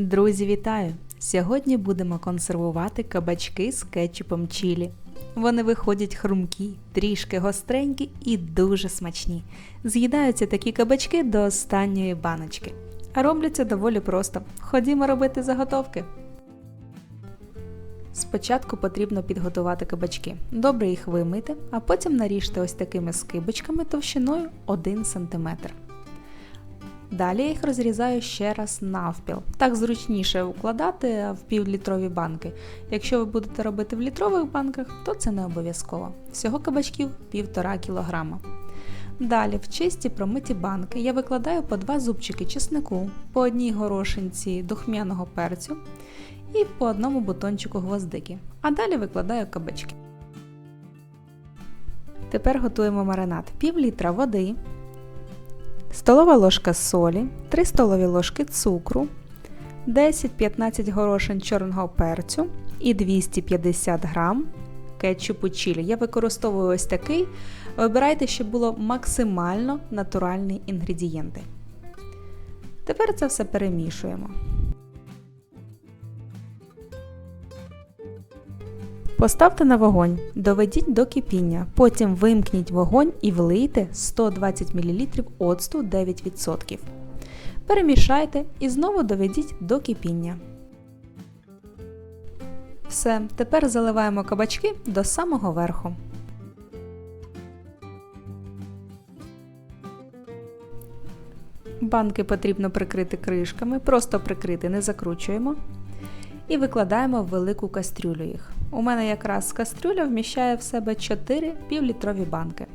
Друзі, вітаю! Сьогодні будемо консервувати кабачки з кетчупом чілі. Вони виходять хрумкі, трішки гостренькі і дуже смачні. З'їдаються такі кабачки до останньої баночки. А робляться доволі просто. Ходімо робити заготовки. Спочатку потрібно підготувати кабачки. Добре їх вимийте, а потім наріжте ось такими скибочками товщиною 1 см. Далі я їх розрізаю ще раз навпіл. Так зручніше укладати в півлітрові банки. Якщо ви будете робити в літрових банках, то це не обов'язково. Всього кабачків 1,5 кг. Далі в чисті промиті банки я викладаю по два зубчики чеснику, по одній горошинці духмяного перцю і по одному бутончику гвоздики. А далі викладаю кабачки. Тепер готуємо маринад. Пів літра води, столова ложка солі, 3 столові ложки цукру, 10-15 горошин чорного перцю і 250 грам кетчупу чилі. Я використовую ось такий. Вибирайте, щоб було максимально натуральні інгредієнти. Тепер це все перемішуємо. Поставте на вогонь, доведіть до кипіння, потім вимкніть вогонь і влийте 120 мл оцту 9%. Перемішайте і знову доведіть до кипіння. Все, тепер заливаємо кабачки до самого верху. Банки потрібно прикрити кришками, просто прикрити, не закручуємо. І викладаємо в велику кастрюлю їх. У мене якраз кастрюля вміщає в себе 4 півлітрові банки.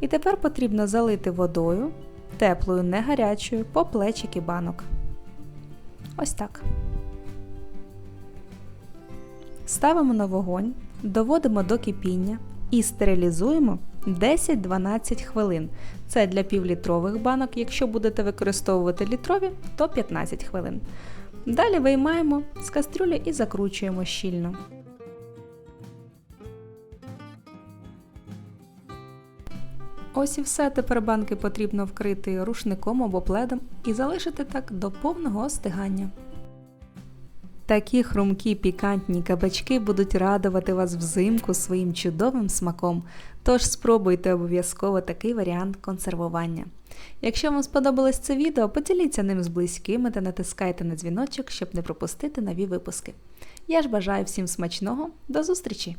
І тепер потрібно залити водою, теплою, не гарячою, по плечики банок. Ось так. Ставимо на вогонь, доводимо до кипіння і стерилізуємо 10-12 хвилин. Це для півлітрових банок. Якщо будете використовувати літрові, то 15 хвилин. Далі виймаємо з кастрюлі і закручуємо щільно. Ось і все. Тепер банки потрібно вкрити рушником або пледом і залишити так до повного остигання. Такі хрумкі пікантні кабачки будуть радувати вас взимку своїм чудовим смаком, тож спробуйте обов'язково такий варіант консервування. Якщо вам сподобалось це відео, поділіться ним з близькими та натискайте на дзвіночок, щоб не пропустити нові випуски. Я ж бажаю всім смачного, до зустрічі!